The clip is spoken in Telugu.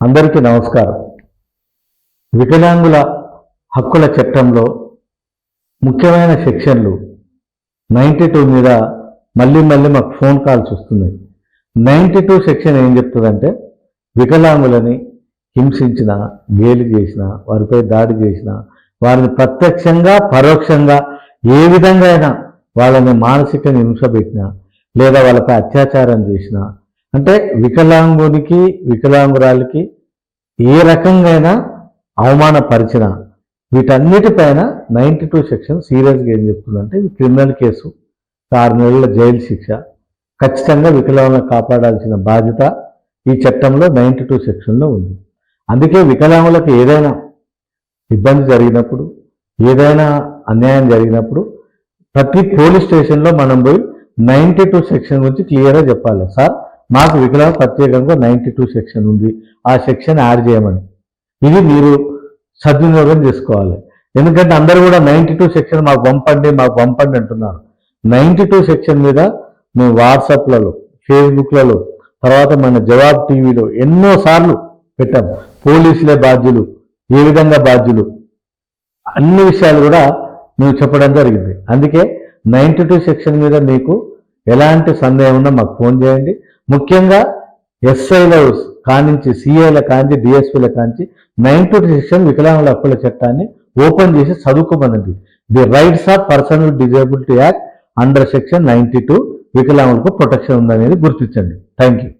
అందరికీ నమస్కారం. వికలాంగుల హక్కుల చట్టంలో ముఖ్యమైన సెక్షన్లు నైంటీ టూ మీద మళ్ళీ మళ్ళీ మాకు ఫోన్ కాల్స్ వస్తున్నాయి. నైంటీ టూ సెక్షన్ ఏం చెప్తుందంటే వికలాంగులని హింసించిన గేలి చేసిన వారిపై దాడి చేసిన వారిని ప్రత్యక్షంగా పరోక్షంగా ఏ విధంగా అయినా వాళ్ళని మానసికంగా హింస పెట్టినా లేదా వాళ్ళపై అత్యాచారం చేసినా అంటే వికలాంగునికి వికలాంగురాలకి ఏ రకంగా అవమానపరిచిన వీటన్నిటిపైన నైంటీ టూ సెక్షన్ సీరియస్గా ఏం చెప్తుందంటే ఇది క్రిమినల్ కేసు. ఆరు నెలల జైలు శిక్ష. ఖచ్చితంగా వికలాంగులను కాపాడాల్సిన బాధ్యత ఈ చట్టంలో నైంటీ టూ సెక్షన్లో ఉంది. అందుకే వికలాంగులకు ఏదైనా ఇబ్బంది జరిగినప్పుడు ఏదైనా అన్యాయం జరిగినప్పుడు ప్రతి పోలీస్ స్టేషన్లో మనం పోయి నైంటీ టూ సెక్షన్ గురించి క్లియర్గా చెప్పాలి. సార్ మాకు వికలాంగ ప్రత్యేకంగా నైంటీ టూ సెక్షన్ ఉంది. ఆ సెక్షన్ యాడ్ చేయమని. ఇది మీరు సద్వినియోగం చేసుకోవాలి. ఎందుకంటే అందరూ కూడా నైంటీ టూ సెక్షన్ మాకు పంపండి మాకు పంపండి అంటున్నారు. నైంటీ టూ సెక్షన్ మీద మేము వాట్సాప్లలో ఫేస్బుక్లలో తర్వాత మన జవాబ్ టీవీలో ఎన్నోసార్లు పెట్టాం. పోలీసులే బాధ్యులు ఏ విధంగా బాధ్యులు అన్ని విషయాలు కూడా మేము చెప్పడం జరిగింది. అందుకే నైంటీ టూ సెక్షన్ మీద మీకు ఎలాంటి సందేహం ఉన్నా మాకు ఫోన్ చేయండి. ముఖ్యంగా ఎస్ఐల కానించి సిఐల కాంచి డిఎస్పీల కాంచి నైన్ టు సెక్షన్ వికలాంగుల హక్కుల చట్టాన్ని ఓపెన్ చేసి చదువుకోమన్నది the rights of person with disability act under section ninety two వికలాంగులకు ప్రొటెక్షన్ ఉందనేది గుర్తించండి. Thank you